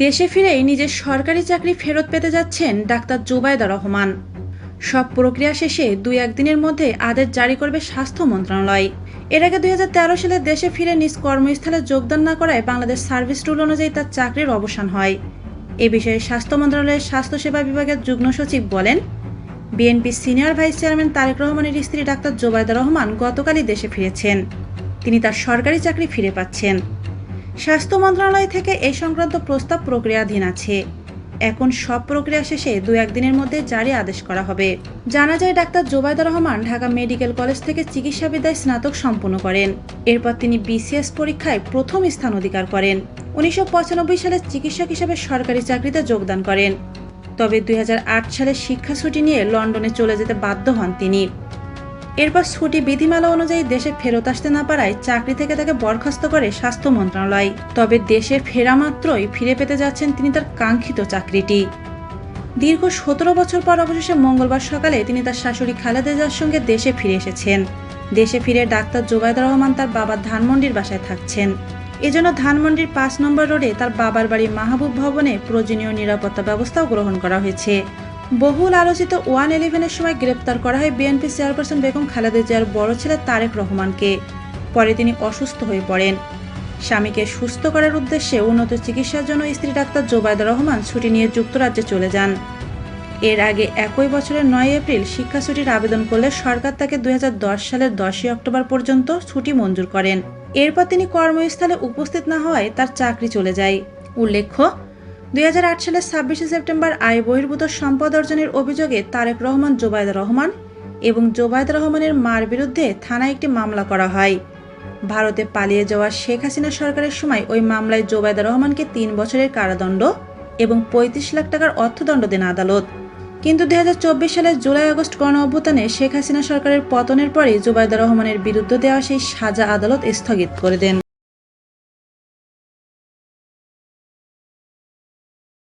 দেশে ফিরেই নিজের সরকারি চাকরি ফেরত পেতে যাচ্ছেন ডাক্তার জুবাইদা রহমান। সব প্রক্রিয়া শেষে দুই একদিনের মধ্যে আদেশ জারি করবে স্বাস্থ্য মন্ত্রণালয়। এর আগে দুই হাজার তেরো সালে দেশে ফিরে নিজ কর্মস্থলে যোগদান না করায় বাংলাদেশ সার্ভিস রুল অনুযায়ী তার চাকরির অবসান হয়। এ বিষয়ে স্বাস্থ্য মন্ত্রণালয়ের স্বাস্থ্যসেবা বিভাগের যুগ্ম সচিব বলেন, BNP senior vice chairman Tarique রহমানের স্ত্রী ডাক্তার জোবায়দা রহমান গতকালই দেশে ফিরেছেন। তিনি তার সরকারি চাকরি ফিরে পাচ্ছেন। স্বাস্থ্য মন্ত্রণালয় থেকে এই সংক্রান্ত প্রস্তাব প্রক্রিয়াধীন আছে। এখন সব প্রক্রিয়া শেষে দু একদিনের মধ্যে জারি আদেশ করা হবে। জানা যায়, doctor Zubaida Rahman Dhaka medical college থেকে চিকিৎসাবিদ্যায় স্নাতক সম্পন্ন করেন। এরপর তিনি বিসিএস পরীক্ষায় প্রথম স্থান অধিকার করেন। উনিশশো পঁচানব্বই সালে চিকিৎসক হিসেবে সরকারি চাকরিতে যোগদান করেন। তবে দুই সালে শিক্ষা ছুটি নিয়ে লন্ডনে চলে যেতে বাধ্য হন তিনি। এরপর ছুটি বিধিমালা অনুযায়ী দেশে ফেরত আসতে না পারায় চাকরি থেকে তাকে বরখাস্ত করে স্বাস্থ্য মন্ত্রণালয়। তবে দেশে ফেরা মাত্রই ফিরে পেতে যাচ্ছেন তিনি তার কাঙ্ক্ষিত চাকরিটি। দীর্ঘ সতেরো বছর পর অবশেষে মঙ্গলবার সকালে তিনি তার শাশুড়ি খালেদা জিয়ার সঙ্গে দেশে ফিরে এসেছেন। দেশে ফিরে ডাক্তার জোবায়দা রহমান তার বাবার ধানমন্ডির বাসায় থাকছেন। এজন্য ধানমন্ডির পাঁচ নম্বর রোডে তার বাবার বাড়ি মাহবুব ভবনে প্রয়োজনীয় নিরাপত্তা ব্যবস্থাও গ্রহণ করা হয়েছে। বহুল আলোচিত ওয়ান ইলেভেনের সময় গ্রেপ্তার করা হয় বিএনপি চেয়ারপারসন বেগম খালেদা জিয়ার বড় ছেলে তারেক রহমানকে। পরে তিনি অসুস্থ হয়ে পড়েন। স্বামীকে সুস্থ করার উদ্দেশ্যে উন্নত চিকিৎসার জন্য স্ত্রী ডাক্তার জোবায়দা রহমান ছুটি নিয়ে যুক্তরাজ্যে চলে যান। এর আগে একই বছরের নয় এপ্রিল শিক্ষা ছুটির আবেদন করলে সরকার তাকে দুই হাজার দশ সালের দশই অক্টোবর পর্যন্ত ছুটি মঞ্জুর করেন। এরপর তিনি কর্মস্থলে উপস্থিত না হওয়ায় তার চাকরি চলে যায়। উল্লেখ্য দুই হাজার আট সালের ছাব্বিশে সেপ্টেম্বর আয় বহির্ভূত সম্পদ অর্জনের অভিযোগে তারেক রহমান, জোবায়দা রহমান এবং জোবায়দা রহমানের মার বিরুদ্ধে থানায় একটি মামলা করা হয়। ভারতে পালিয়ে যাওয়া শেখ হাসিনা সরকারের সময় ওই মামলায় জোবায়দা রহমানকে তিন বছরের কারাদণ্ড এবং পঁয়ত্রিশ লাখ টাকার অর্থদণ্ড দেন আদালত। কিন্তু দুই হাজার চব্বিশ সালের জুলাই আগস্ট গণ অভ্যুত্থানে শেখ হাসিনা সরকারের পতনের পরে জোবায়দা রহমানের বিরুদ্ধে দেওয়া সেই সাজা আদালত স্থগিত করে দেন।